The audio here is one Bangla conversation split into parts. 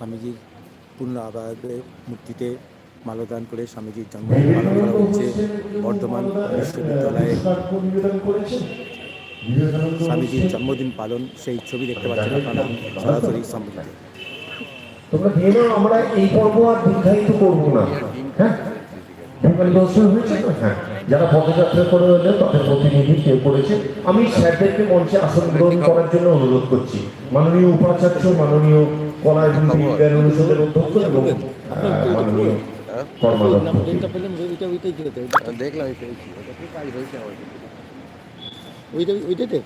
স্বামীজির পূর্ণ আবাদের মূর্তিতে মালদান করে স্বামীজির জন্মদিন পালন করা হচ্ছে বর্ধমান বিশ্ববিদ্যালয়ে স্বামীজির জন্মদিন পালন, সেই ছবি দেখতে পাচ্ছেন আপনারা সরাসরি সম্মিলিত তোমরা আমরা এই পর্ব আর দীর্ঘায়িত না। হ্যাঁ? হ্যাঁ। যারা পদযাত্রা করে হলে তাদের প্রতিনিধি কেউ করেছে। আমি স্যারদেরকে মঞ্চে আসন গ্রহণ করার জন্য অনুরোধ করছি। মাননীয় উপাচার্য, মাননীয় কলা বিজ্ঞান অনুষদের অধ্যক্ষ এবং মাননীয়। দেখলাম ওইটাতে?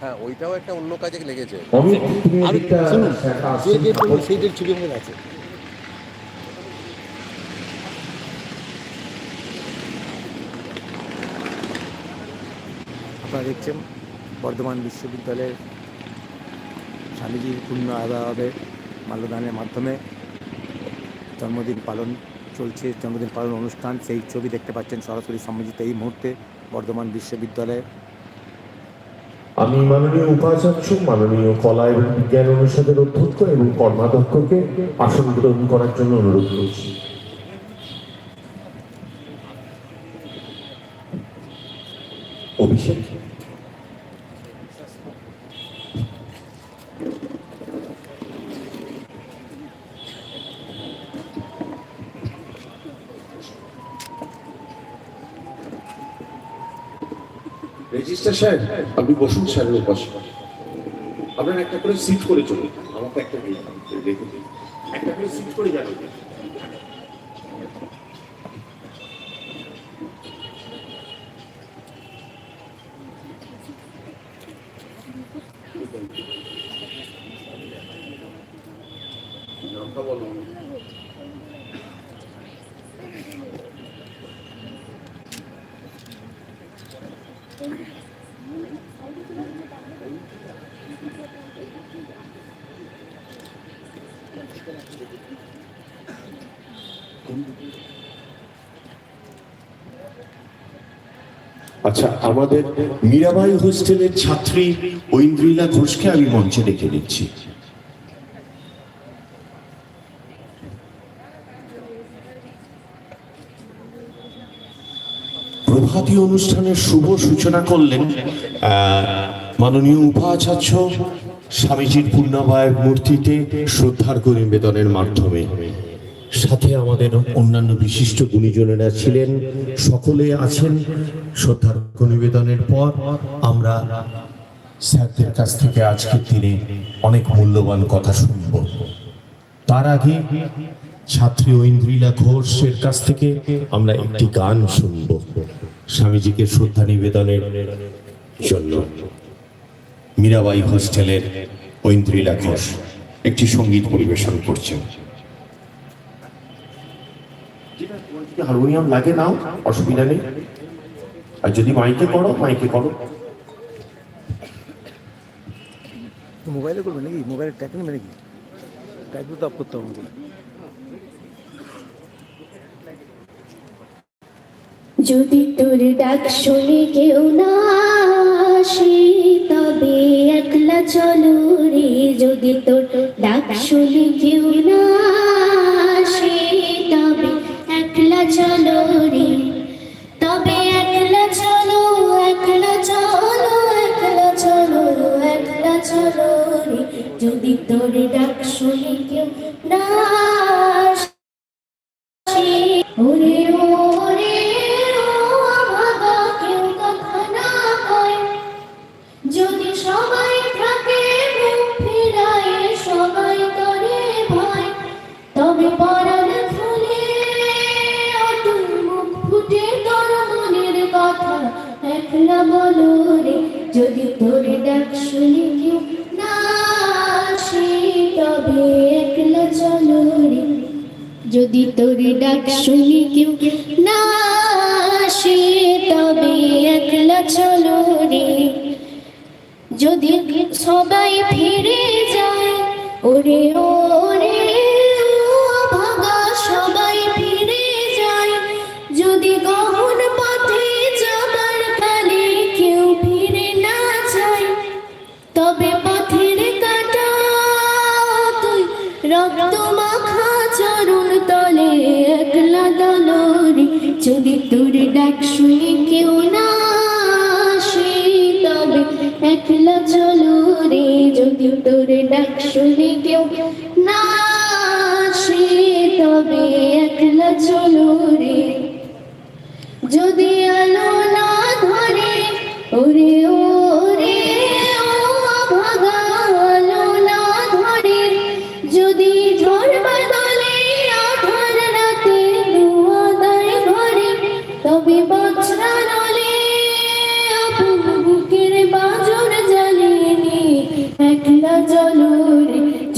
হ্যাঁ ওইটাও একটা অন্য কাজে লেগেছে। সেইটার ছবি আমাদের আছে। আপনারা দেখছেন বর্ধমান বিশ্ববিদ্যালয়ের স্বামীজির পূর্ণ আদাভাবে মাল্যদানের মাধ্যমে জন্মদিন পালন চলছে। জন্মদিন পালন অনুষ্ঠান, সেই ছবি দেখতে পাচ্ছেন সরাসরি সম্মিলিত এই মুহূর্তে বর্ধমান বিশ্ববিদ্যালয়ে। আমি মাননীয় উপাচার্য, মাননীয় কলা এবং বিজ্ঞান অনুষদের অধ্যক্ষ এবং কর্মাধ্যক্ষকে আসন গ্রহণ করার জন্য অনুরোধ করছি। সাহেব আপনি বসুন স্যারের পাশে আপনার একটা করে সিট করে চলুন। আমাকে একটা দেখুন। একটা করে সিট করে যাবেন নামটা বলো আচ্ছা আমাদের মীরাবাই হোস্টেলের ছাত্রী ঐন্দ্রিলা ঘোষকে আমি মঞ্চে ডেকে নিচ্ছি। প্রভাতী অনুষ্ঠানের শুভ সূচনা করলেন মাননীয় উপাচার্য স্বামীজির পূর্ণবায়ের মূর্তিতে শ্রদ্ধার নিবেদনের মাধ্যমে। সাথে আমাদের অন্যান্য বিশিষ্ট গুণীজনেরা ছিলেন। সকলে আছেন। শ্রদ্ধার নিবেদনের পর আমরা স্যারদের কাছ থেকে আজকের দিনে অনেক মূল্যবান কথা শুনব। তার আগে ছাত্রী ঐন্দ্রিলা ঘোষের কাছ থেকে আমরা একটি গান শুনব। স্বামীজিকে শ্রদ্ধা নিবেদনের জন্য। মীরাবাই হোস্টেলের ঐন্দ্রিলা ঘোষ একটি সংগীত পরিবেশন করছেন। হারমোনিয়াম লাগে নাও অসুবিধা নেই। আর যদি মাইকে করো মাইকে করো। মোবাইলে করবেন নাকি? মোবাইলে ট্যাগ নেবে নাকি? ট্যাগগুলো তো অফ করতে হবে। যদি তোর ডাক শুনে কেউ না আসে তবে একলা চলো রে। যদি তোর ডাক শুনে কেউ না যদি সবাই সবাই তবে পরাণ যদি তোর ডাক শুনি কেউ না আসে তবে একলা চলো রে। যদি সবাই ফিরে যায়, ওরে ও যদি তোর ডাক শুনে কেউ না আসে, তবে একলা চলো রে। যদি তোর ডাক শুনে কেউ না আসে, তবে একলা চলো রে। যদি আলো না ধরে, ওরে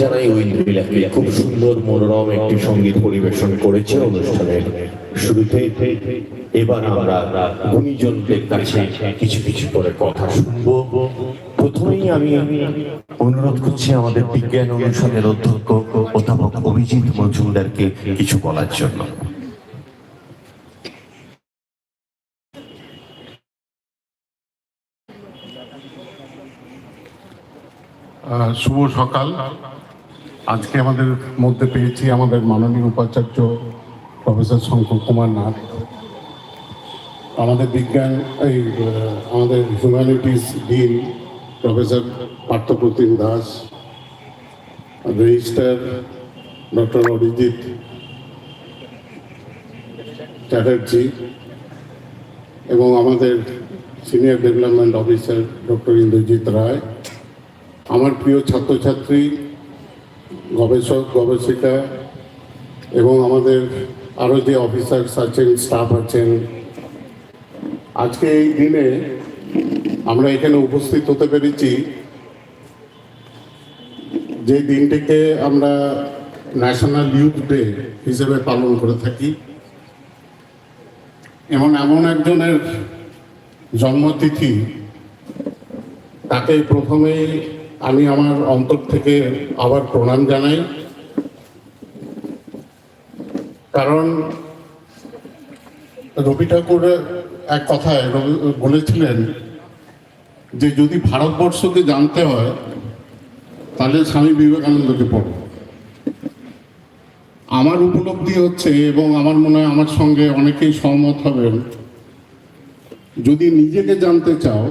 জানাই ঐন্দ্রিলাকে খুব সুন্দর মনোরম একটি সংগীত পরিবেশন করেছে অনুষ্ঠানের শুরুতে। এবার আমরা গুণীজনদের কাছে কিছু কিছু করে কথা শুনব। প্রথমেই আমি অনুরোধ করছি আমাদের বিজ্ঞান অনুষদের অধ্যক্ষ অধ্যাপক অভিজিৎ মজুমদারকে কিছু বলার জন্য। শুভ সকাল। আজকে আমাদের মধ্যে পেয়েছি আমাদের মাননীয় উপাচার্য প্রফেসর শঙ্কর কুমার নাথ। আমাদের বিজ্ঞান, এই আমাদের humanities dean professor Parthapratim Das registrar doctor Arijit Chatterjee এবং আমাদের senior development officer doctor Indrajit Roy. আমার প্রিয় ছাত্রছাত্রী গবেষক, গবেষিকা এবং আমাদের আরও যে অফিসার্স আছেন স্টাফ আছেন। আজকে এই দিনে আমরা এখানে উপস্থিত হতে পেরেছি যে দিনটিকে আমরা ন্যাশনাল ইউথ ডে হিসেবে পালন করে থাকি। এমন এমন একজনের জন্মতিথি তাকে প্রথমেই আমি আমার অন্তর থেকে আবার প্রণাম জানাই। কারণ রবি ঠাকুর এক কথায় বলেছিলেন যে, যদি ভারতবর্ষকে জানতে হয়, তাহলে স্বামী বিবেকানন্দকে পড়ো। আমার উপলব্ধি হচ্ছে এবং আমার মনে হয় আমার সঙ্গে অনেকেই সহমত হবেন, যদি নিজেকে জানতে চাও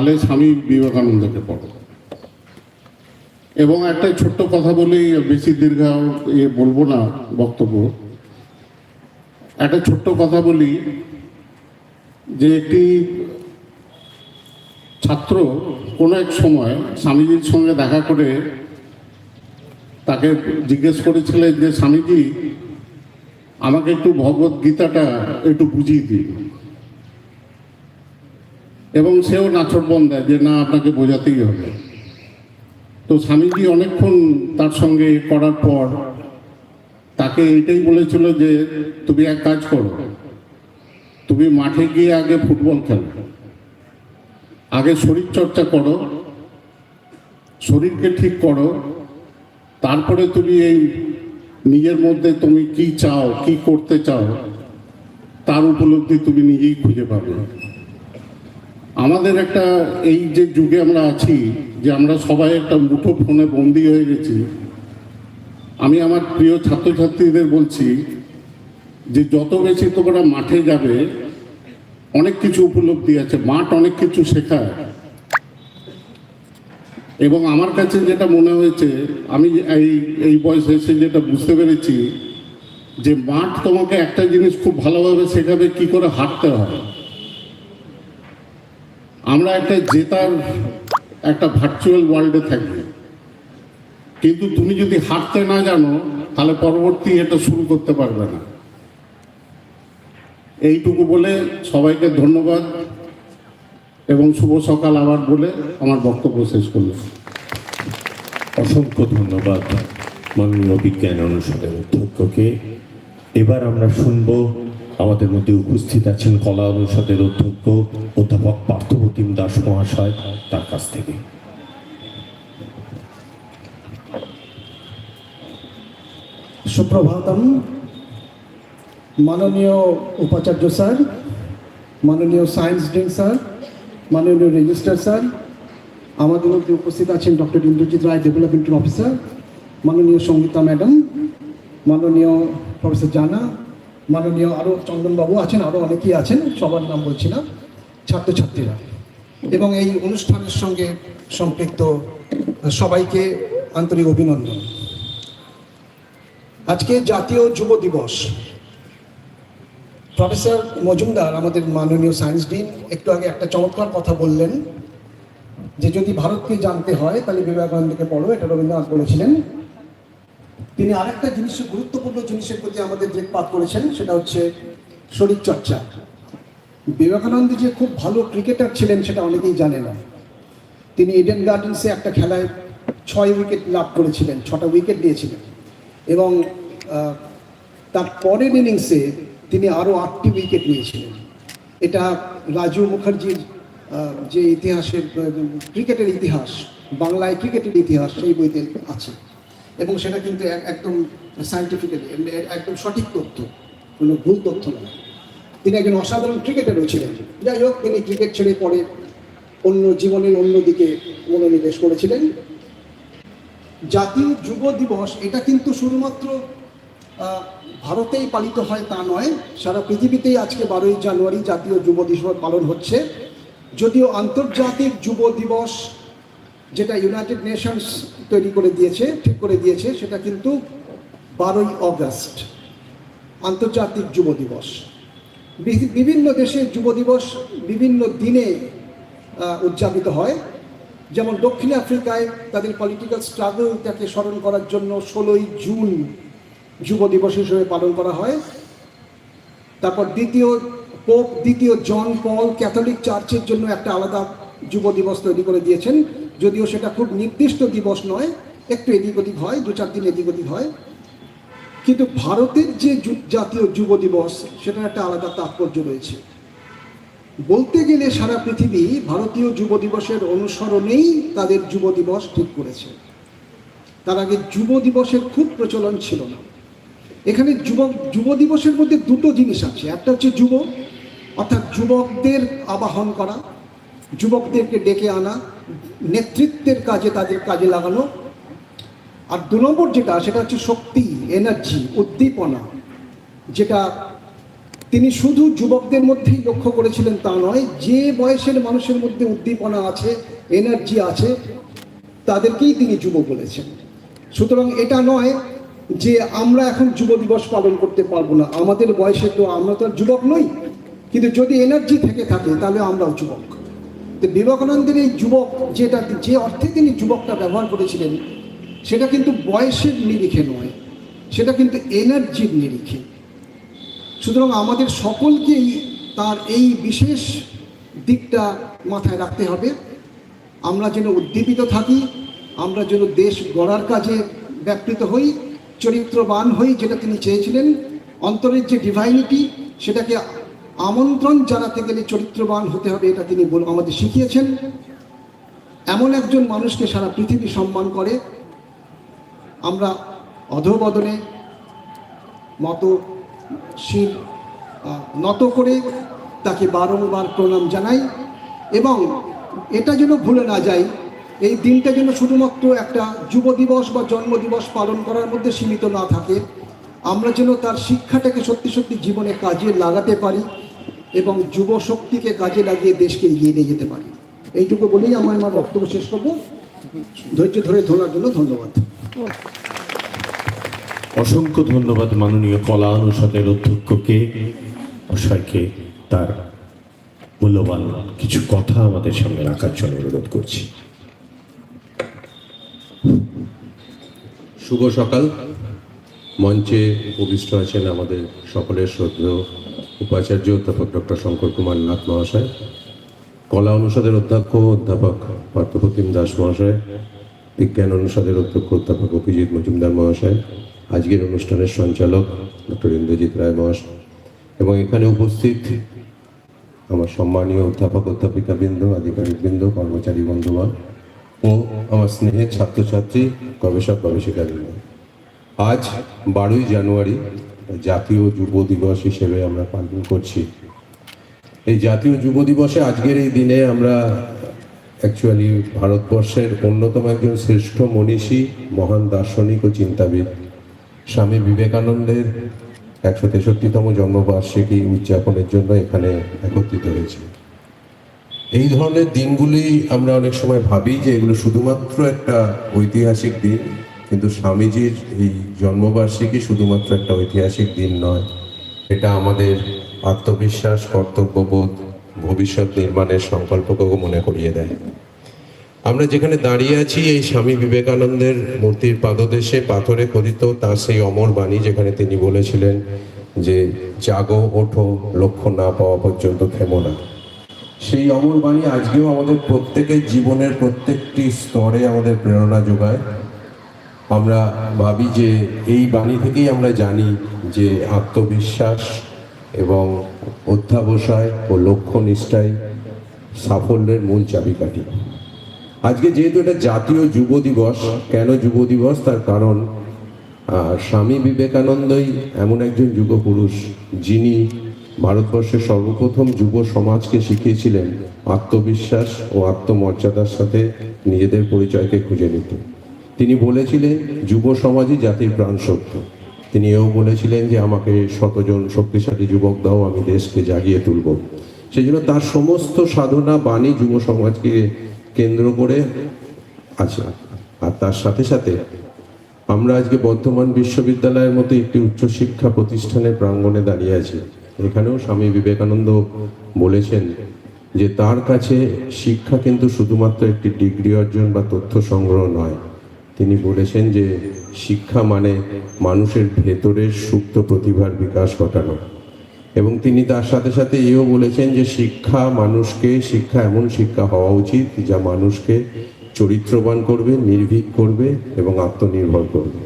তাহলে স্বামী বিবেকানন্দকে পড়ো। এবং একটা ছোট্ট কথা বলেই বেশি দীর্ঘ বলব না বক্তব্য। একটা ছোট্ট কথা বলি, যে একটি ছাত্র কোনো এক সময় স্বামীজির সঙ্গে দেখা করে তাকে জিজ্ঞেস করেছিলেন যে, স্বামীজি, আমাকে একটু ভগবত গীতাটা একটু বুঝিয়ে দিন। এবং সেও নাচরবন দেয় যে না, আপনাকে বোঝাতেই হবে। তো স্বামীজি অনেকক্ষণ তার সঙ্গে করার পর তাকে এটাই বলেছিল যে, তুমি এক কাজ করো। তুমি মাঠে গিয়ে আগে ফুটবল খেলো। আগে শরীর চর্চা করো, শরীরকে ঠিক করো। তারপরে তুমি এই নিজের মধ্যে তুমি কি চাও, কি করতে চাও, তার উপলব্ধি তুমি নিজেই খুঁজে পাবে। আমাদের একটা এই যে যুগে আমরা আছি, যে আমরা সবাই একটা মুঠো ফোনে বন্দি হয়ে গেছি, আমি আমার প্রিয় ছাত্রছাত্রীদের বলছি যে যত বেশি তোমরা মাঠে যাবে, অনেক কিছু উপলব্ধি আছে, মাঠ অনেক কিছু শেখায়। এবং আমার কাছে যেটা মনে হয়েছে, আমি এই এই বয়সে এসে যেটা বুঝতে পেরেছি যে মাঠ তোমাকে একটা জিনিস খুব ভালোভাবে শেখাবে, কি করে হাঁটতে হয়। আমরা একটা জেতার, একটা ভার্চুয়াল ওয়ার্ল্ডে থাকি। কিন্তু তুমি যদি হাঁটতে না জানো, তাহলে পরবর্তী এটা শুরু করতে পারবে না। এইটুকু বলে সবাইকে ধন্যবাদ এবং শুভ সকাল আবার বলে আমার বক্তব্য শেষ করলাম। অসংখ্য ধন্যবাদ মাননীয় বিজ্ঞান অনুষদের অধ্যক্ষকে। এবার আমরা শুনব আমাদের মধ্যে উপস্থিত আছেন কলা অনুষদের অধ্যক্ষ, অধ্যাপক পার্থপ্রতিম দাস মহাশয় তার কাছ থেকে। সুপ্রভাতম। মাননীয় উপাচার্য স্যার, মাননীয় সায়েন্স ডিন স্যার, মাননীয় রেজিস্ট্রার স্যার, আমাদের মধ্যে উপস্থিত আছেন doctor Indrajit Roy development officer, মাননীয় সঙ্গীতা ম্যাডাম, মাননীয় প্রফেসর জানা মাননীয় আরও চন্দনবাবু আছেন আরও অনেকেই আছেন, সবার নাম বলছি না, ছাত্রছাত্রীরা। এবং এই অনুষ্ঠানের সঙ্গে সম্পৃক্ত সবাইকে আন্তরিক অভিনন্দন। আজকে জাতীয় যুব দিবস। প্রফেসর মজুমদার, আমাদের মাননীয় সায়েন্স ডিন, একটু আগে একটা চমৎকার কথা বললেন যে, যদি ভারতকে জানতে হয়, তাহলে বিবেকানন্দকে পড়ো, এটা রবীন্দ্রনাথ বলেছিলেন। তিনি আরেকটা জিনিস, গুরুত্বপূর্ণ জিনিসের প্রতি আমাদের দৃকপাত করেছেন, সেটা হচ্ছে শরীর চর্চা বিবেকানন্দ যে খুব ভালো ক্রিকেটার ছিলেন, সেটা অনেকেই জানে না। তিনি ইডেন গার্ডেন্সে একটা খেলায় ছয় উইকেট লাভ করেছিলেন, ছটা উইকেট দিয়েছিলেন। এবং তার পরের ইনিংসে তিনি আরও আটটি উইকেট নিয়েছিলেন। এটা রাজু মুখার্জির যে ইতিহাসের ক্রিকেটের ইতিহাস, বাংলায় ক্রিকেটের ইতিহাস, সেই বইতে আছে। এবং সেটা কিন্তু একদম সাইন্টিফিক্যালি একদম সঠিক তথ্য, কোনো ভুল তথ্য নয়। তিনি একজন অসাধারণ ক্রিকেটারও ছিলেন। যাই হোক, তিনি ক্রিকেট ছেড়ে পরে অন্য জীবনের অন্য দিকে মনোনিবেশ করেছিলেন। জাতীয় যুব দিবস, এটা কিন্তু শুধুমাত্র ভারতেই পালিত হয় তা নয়, সারা পৃথিবীতেই আজকে বারোই জানুয়ারি জাতীয় যুব দিবস পালন হচ্ছে। যদিও আন্তর্জাতিক যুব দিবস যেটা ইউনাইটেড নেশনস তৈরি করে দিয়েছে, ঠিক করে দিয়েছে, সেটা কিন্তু বারোই অগস্ট, আন্তর্জাতিক যুব দিবস। বিভিন্ন দেশে যুব দিবস বিভিন্ন দিনে উদযাপিত হয়। যেমন দক্ষিণ আফ্রিকায় তাদের পলিটিক্যাল স্ট্রাগলটাকে স্মরণ করার জন্য ষোলোই জুন যুব দিবস হিসেবে পালন করা হয়। তারপর দ্বিতীয় পোপ দ্বিতীয় জন পল ক্যাথলিক চার্চের জন্য একটা আলাদা যুব দিবস তৈরি করে দিয়েছেন। যদিও সেটা খুব নির্দিষ্ট দিবস নয়, একটু এদিক ওদিক হয়, দু চার দিন এদিক ওদিক হয়। কিন্তু ভারতের যে জাতীয় যুব দিবস, সেটার একটা আলাদা তাৎপর্য রয়েছে। বলতে গেলে সারা পৃথিবী ভারতীয় যুব দিবসের অনুসরণেই তাদের যুব দিবস ঠিক করেছে। তার আগে যুব দিবসের খুব প্রচলন ছিল না। এখানে যুবক যুব দিবসের মধ্যে দুটো জিনিস আছে। একটা হচ্ছে যুব অর্থাৎ যুবকদের আবাহন করা, যুবকদেরকে ডেকে আনা নেতৃত্বের কাজে তাদের কাজে লাগানো। আর দু নম্বর যেটা, সেটা হচ্ছে শক্তি এনার্জি উদ্দীপনা। যেটা তিনি শুধু যুবকদের মধ্যেই লক্ষ্য করেছিলেন তা নয়, যে বয়সের মানুষের মধ্যে উদ্দীপনা আছে এনার্জি আছে, তাদেরকেই তিনি যুব বলেছেন। সুতরাং এটা নয় যে আমরা এখন যুব দিবস পালন করতে পারব না। আমাদের বয়সে তো আমরা তো আর যুবক নই, কিন্তু যদি এনার্জি থেকে থাকে, তাহলে আমরাও যুবক। তো বিবেকানন্দের এই যুবক যেটা, যে অর্থে তিনি যুবকটা ব্যবহার করেছিলেন, সেটা কিন্তু বয়সের নিরিখে নয়, সেটা কিন্তু এনার্জির নিরিখে। সুতরাং আমাদের সকলকেই তার এই বিশেষ দিকটা মাথায় রাখতে হবে। আমরা যেন উদ্দীপিত থাকি, আমরা যেন দেশ গড়ার কাজে ব্যাপৃত হই, চরিত্রবান হই, যেটা তিনি চেয়েছিলেন, অন্তরের যে ডিভাইনিটি সেটাকে আমন্ত্রণ জানাতে গেলে চরিত্রবান হতে হবে, এটা তিনি আমাদের শিখিয়েছেন। এমন একজন মানুষকে সারা পৃথিবী সম্মান করে। আমরা অধবদনে মতো শির নত করে তাকে বারংবার প্রণাম জানাই এবং এটা যেন ভুলে না যাই, এই দিনটা যেন শুধুমাত্র একটা যুব দিবস বা জন্ম দিবস পালন করার মধ্যে সীমিত না থাকে। আমরা যেন তার শিক্ষাটাকে সত্যি সত্যি জীবনে কাজে লাগাতে পারি। এবং যুব শক্তিকে কাজে লাগিয়ে দেশকে এগিয়ে নিয়ে যেতে পারি। এইটুকু বলেই আমার আমার বক্তব্য শেষ করব। ধৈর্য ধরে ধরার জন্য ধন্যবাদ। অসংখ্য ধন্যবাদ মাননীয় কলা অনুষদের অধ্যক্ষকে মশাইকে তার মূল্যবান কিছু কথা আমাদের সামনে রাখার জন্য অনুরোধ করছি। শুভ সকাল। মঞ্চে উপবিষ্ট আছেন আমাদের সকলের শ্রদ্ধেয় উপাচার্য অধ্যাপক ডক্টর শঙ্কর কুমার নাথ মহাশয়, কলা অনুষদের অধ্যক্ষ অধ্যাপক পার্থপ্রতিম দাস মহাশয়, বিজ্ঞান অনুষদের অধ্যক্ষ অধ্যাপক অভিজিৎ মজুমদার মহাশয়, আজকের অনুষ্ঠানের সঞ্চালক ডক্টর ইন্দ্রজিৎ রায় মহাশয়। এবং এখানে উপস্থিত আমার সম্মানীয় অধ্যাপক অধ্যাপিকাবৃন্দ, আধিকারিকবৃন্দ, কর্মচারী বন্ধুগণ ও আমার স্নেহের ছাত্রছাত্রী গবেষক গবেষিকা গবেষিকাবৃন্দ। আজ বারোই জানুয়ারি জাতীয় যুব দিবস হিসেবে আমরা পালন করছি। এই জাতীয় যুব দিবসে আজকের এই দিনে আমরা অ্যাকচুয়ালি ভারতবর্ষের অন্যতম একজন শ্রেষ্ঠ মনীষী, মহান দার্শনিক ও চিন্তাবিদ স্বামী বিবেকানন্দের একশো তেষট্টিতম জন্মবার্ষিকী উদযাপনের জন্য এখানে একত্রিত হয়েছে। এই ধরনের দিনগুলি আমরা অনেক সময় ভাবি যে এগুলো শুধুমাত্র একটা ঐতিহাসিক দিন কিন্তু স্বামীজির এই জন্মবার্ষিকী শুধুমাত্র একটা ঐতিহাসিক দিন নয়। এটা আমাদের আত্মবিশ্বাস, কর্তব্যবোধ, ভবিষ্যৎ নির্মাণের সংকল্পকেও মনে করিয়ে দেয়। আমরা যেখানে দাঁড়িয়ে আছি, এই স্বামী বিবেকানন্দের মূর্তির পাদদেশে, পাথরে খোদিত তার সেই অমর বাণী যেখানে তিনি বলেছিলেন যে, জাগো, ওঠো, লক্ষ্য না পাওয়া পর্যন্ত থেমো না। সেই অমর বাণী আজকেও আমাদের প্রত্যেকের জীবনের প্রত্যেকটি স্তরে আমাদের প্রেরণা যোগায়। আমরা ভাবি যে এই বাণী থেকেই আমরা জানি যে আত্মবিশ্বাস এবং অধ্যাবসায় ও লক্ষ্য নিষ্ঠাই সাফল্যের মূল চাবিকাঠি। আজকে যেহেতু এটা জাতীয় যুব দিবস, কেন যুব দিবস? তার কারণ স্বামী বিবেকানন্দই এমন একজন যুগ পুরুষ যিনি ভারতবর্ষের সর্বপ্রথম যুব সমাজকে শিখিয়েছিলেন আত্মবিশ্বাস ও আত্মমর্যাদার সাথে নিজেদের পরিচয়কে খুঁজে নিতে। তিনি বলেছিলেন, যুব সমাজই জাতির প্রাণ শক্তি তিনি এও বলেছিলেন যে, আমাকে শতজন শক্তিশালী যুবক দাও, আমি দেশকে জাগিয়ে তুলব। সেই জন্য তার সমস্ত সাধনা, বাণী যুব সমাজকে কেন্দ্র করে আছে। আর তার সাথে সাথে আমরা আজকে বর্ধমান বিশ্ববিদ্যালয়ের মতো একটি উচ্চশিক্ষা প্রতিষ্ঠানের প্রাঙ্গণে দাঁড়িয়ে আছি। এখানেও স্বামী বিবেকানন্দ বলেছেন যে, তার কাছে শিক্ষা কিন্তু শুধুমাত্র একটি ডিগ্রি অর্জন বা তথ্য সংগ্রহ নয় তিনি বলেছেন যে শিক্ষা মানে মানুষের ভেতরের সুপ্ত প্রতিভার বিকাশ ঘটানো। এবং তিনি তার সাথে সাথে এও বলেছেন যে শিক্ষা মানুষকে, শিক্ষা এমন শিক্ষা হওয়া উচিত যা মানুষকে চরিত্রবান করবে, নির্ভীক করবে এবং আত্মনির্ভর করবে।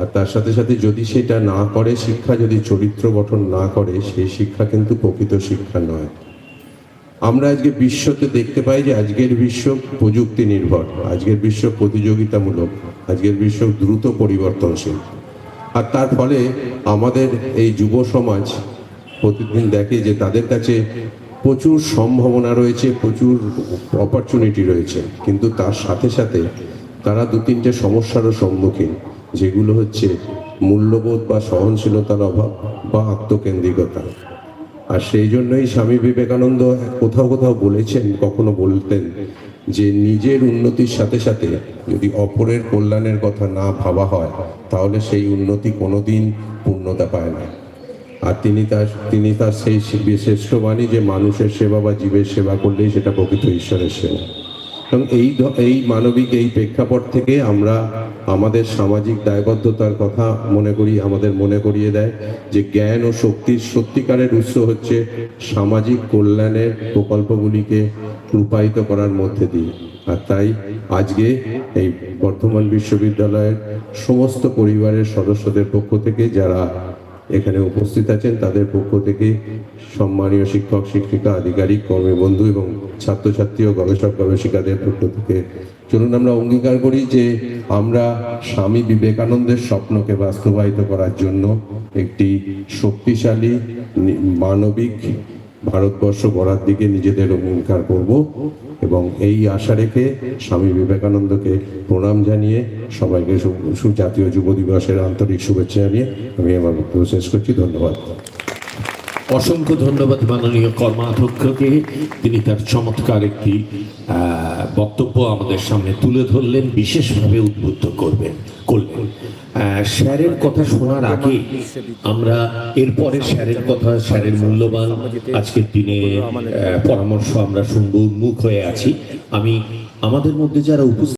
আর তার সাথে সাথে যদি সেটা না করে, শিক্ষা যদি চরিত্র গঠন না করে, সেই শিক্ষা কিন্তু প্রকৃত শিক্ষা নয়। আমরা আজকে বিশ্বতে দেখতে পাই যে আজকের বিশ্ব প্রযুক্তি নির্ভর, আজকের বিশ্ব প্রতিযোগিতামূলক, আজকের বিশ্ব দ্রুত পরিবর্তনশীল। আর তার ফলে আমাদের এই যুব সমাজ প্রতিদিন দেখে যে তাদের কাছে প্রচুর সম্ভাবনা রয়েছে, প্রচুর অপরচুনিটি রয়েছে। কিন্তু তার সাথে সাথে তারা দু তিনটে সমস্যারও সম্মুখীন, যেগুলো হচ্ছে মূল্যবোধ বা সহনশীলতার অভাব বা আত্মকেন্দ্রিকতা। আর সেই জন্যই স্বামী বিবেকানন্দ কোথাও কোথাও বলেছেন, কখনো বলতেন যে নিজের উন্নতির সাথে সাথে যদি অপরের কল্যাণের কথা না ভাবা হয়, তাহলে সেই উন্নতি কোনোদিন পূর্ণতা পায় না। আর তিনি তার তিনি তার সেই শ্রেষ্ঠ বাণী যে মানুষের সেবা বা জীবের সেবা করলেই সেটা প্রকৃত ঈশ্বরের সেবা। এবং এই এই মানবিক এই প্রেক্ষাপট থেকে আমরা আমাদের সামাজিক দায়বদ্ধতার কথা মনে করি, আমাদের মনে করিয়ে দেয় যে জ্ঞান ও শক্তির সত্যিকারের উৎস হচ্ছে সামাজিক কল্যাণের প্রকল্পগুলিকে রূপায়িত করার মধ্যে দিয়ে। আর তাই আজকে এই বর্ধমান বিশ্ববিদ্যালয়ের সমস্ত পরিবারের সদস্যদের পক্ষ থেকে যারা এখানে উপস্থিত আছেন তাদের পক্ষ থেকে সম্মানীয় শিক্ষক, শিক্ষিকা, আধিকারিক কর্মী বন্ধু এবং ছাত্রছাত্রী ও গবেষক, গবেষিকাদের পক্ষ থেকে। চলুন আমরা অঙ্গীকার করি যে আমরা স্বামী বিবেকানন্দের স্বপ্নকে বাস্তবায়িত করার জন্য একটি শক্তিশালী মানবিক ভারতবর্ষ গড়ার দিকে নিজেদের অঙ্গীকার করব। এবং এই আশা রেখে স্বামী বিবেকানন্দকে প্রণাম জানিয়ে সবাইকে জাতীয় যুব দিবসের আন্তরিক শুভেচ্ছা জানিয়ে আমি আমার বক্তব্য শেষ করছি। ধন্যবাদ। অসংখ্য ধন্যবাদ মাননীয় কর্মাধ্যক্ষকে। তিনি তার চমৎকার একটি বক্তব্য আমাদের সামনে তুলে ধরলেন, বিশেষভাবে উদ্বুদ্ধ করবেন, করলেন। স্যারের কথা শোনার আগে আমরা এরপরে স্যারের কথা, স্যারের মূল্যবান আজকের দিনে পরামর্শ আমরা শুনব, উন্মুখ হয়ে আছি। আমি আমাদের মধ্যে যারা উপস্থিত